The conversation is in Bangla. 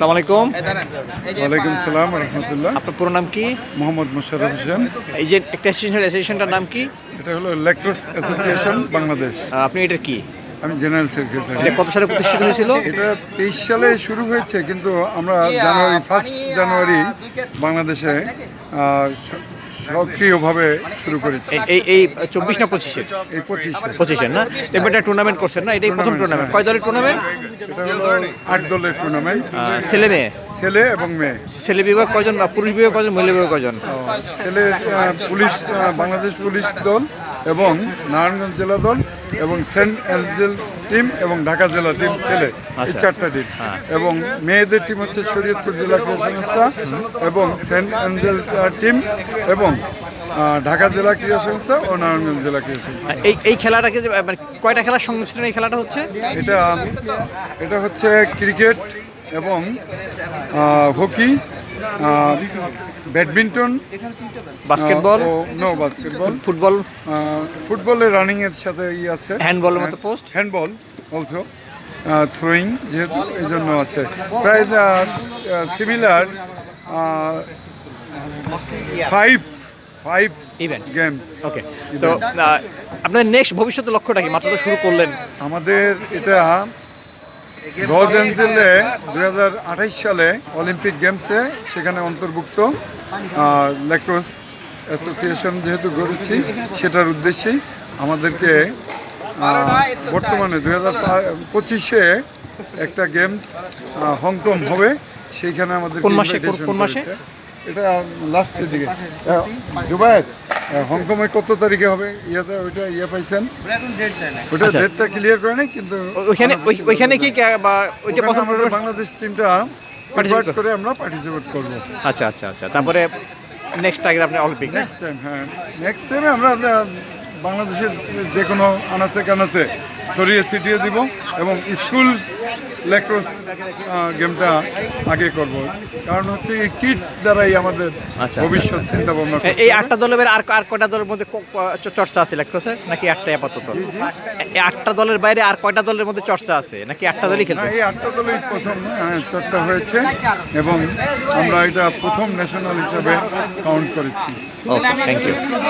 আসসালামু আলাইকুম। ওয়ালাইকুম সালাম রহমতুল্লাহ। আপনার পুরো নাম কি? মোহাম্মদ মোশাররফ হোসেন। এই যে একটা অ্যাসোসিয়েশন অ্যাসোসিয়েশনটার নাম কি? এটা হলো ল্যাক্টোস অ্যাসোসিয়েশন বাংলাদেশ। আপনি এটা কি? আমি জেনারেল সেক্রেটারি। এটা কত সালে প্রতিষ্ঠিত হয়েছিল? এটা তেইশ সালে শুরু হয়েছে কিন্তু আমরা জানুয়ারি ফার্স্ট জানুয়ারি বাংলাদেশে সক্রিয়ভাবে শুরু করেছি। এই- এই চব্বিশ না পঁচিশে? এই পঁচিশে। পঁচিশের না? এবার একটা টুর্নামেন্ট করছেন না? এটাই প্রথম টুর্নামেন্ট কয় দলের টুর্নামেন্ট এটা হলো আট দলের টুর্নামেন্ট ছেলে মেয়ে? ছেলে এবং মেয়ে। ছেলে বিভাগ কজন বা পুরুষ বিভাগ কজন মহিলা বিভাগ কজন ছেলে পুলিশ বাংলাদেশ পুলিশ দল এবং নারায়ণগঞ্জ জেলা দল এবং সেন্ট অ্যাঞ্জেল টিম এবং ঢাকা জেলা টিম ছেলে এই আচ্ছা। চারটা টিম। এবং মেয়েদের টিম হচ্ছে শরীয়তপুর জেলা ক্রীড়া সংস্থা এবং সেন্ট অ্যাঞ্জেল টিম এবং ঢাকা জেলা ক্রীড়া সংস্থা ও নারায়ণগঞ্জ জেলা ক্রীড়া সংস্থা। এই এই খেলাটাকে যে, মানে কয়টা খেলার সংমিশ্রণ এই খেলাটা হচ্ছে? এটা এটা হচ্ছে ক্রিকেট এবং hockey badminton basketball no basketball football ফুটবলে রানিং এর সাথে ই আছে। হ্যান্ডবলের মতো পোস্ট হ্যান্ডবল অলসো থ্রোয়িং যেহেতু এই জন্য আছে। প্রায় similar five five event games okay তো আপনার নেক্সট ভবিষ্যতের লক্ষ্যটা কি? মাত্র তো শুরু করলেন। আমাদের এটা লস অ্যাঞ্জেলে দুই সালে অলিম্পিক গেমসে সেখানে অন্তর্ভুক্ত ল্যাক্রোস অ্যাসোসিয়েশন যেহেতু গড়েছি সেটার উদ্দেশ্যেই আমাদেরকে বর্তমানে দুই হাজার পঁচিশে একটা গেমস হংকং হবে সেইখানে আমাদের কোন মাসে? কোন মাসে? এটা লাস্টের দিকে জুবায়ের হংকংয়ে কত তারিখে হবে? ইয়াতে ওইটা ইয়ে পাইছেন? ওটা আচ্ছা। ডেটটা ক্লিয়ার করে নাই কিন্তু ওইখানে ওই- ওইখানে কি বা ওইটা প্রথম বাংলাদেশ টিমটা পার্টিসিপেট করে আমরা পার্টিসিপেট করব। আচ্ছা আচ্ছা আচ্ছা। তারপরে নেক্সট টাইম আপনি অলিম্পিক নেক্সট টাইম হ্যাঁ। নেক্সট টাইমে আমরা বাংলাদেশের যে কোনো আনাচে কানাচে ছড়িয়ে ছিটিয়ে দিব এবং স্কুল ল্যাক্রোস গেমটা আগে করব। কারণ হচ্ছে এই কিডস দ্বারাই আমাদের আচ্ছা। ভবিষ্যৎ চিন্তা ভাবনা এই আটটা দলের আর আর কয়টা দলের মধ্যে চর্চা আছে ল্যাক্রোসের নাকি আটটা আপাতত? এই আটটা দলের বাইরে আর কয়টা দলের মধ্যে চর্চা আছে? নাকি আটটা দলই খেলবে? এই আটটা দলই প্রথম হ্যাঁ, চর্চা হয়েছে এবং আমরা এটা প্রথম ন্যাশনাল হিসাবে কাউন্ট করেছি। Okay thank you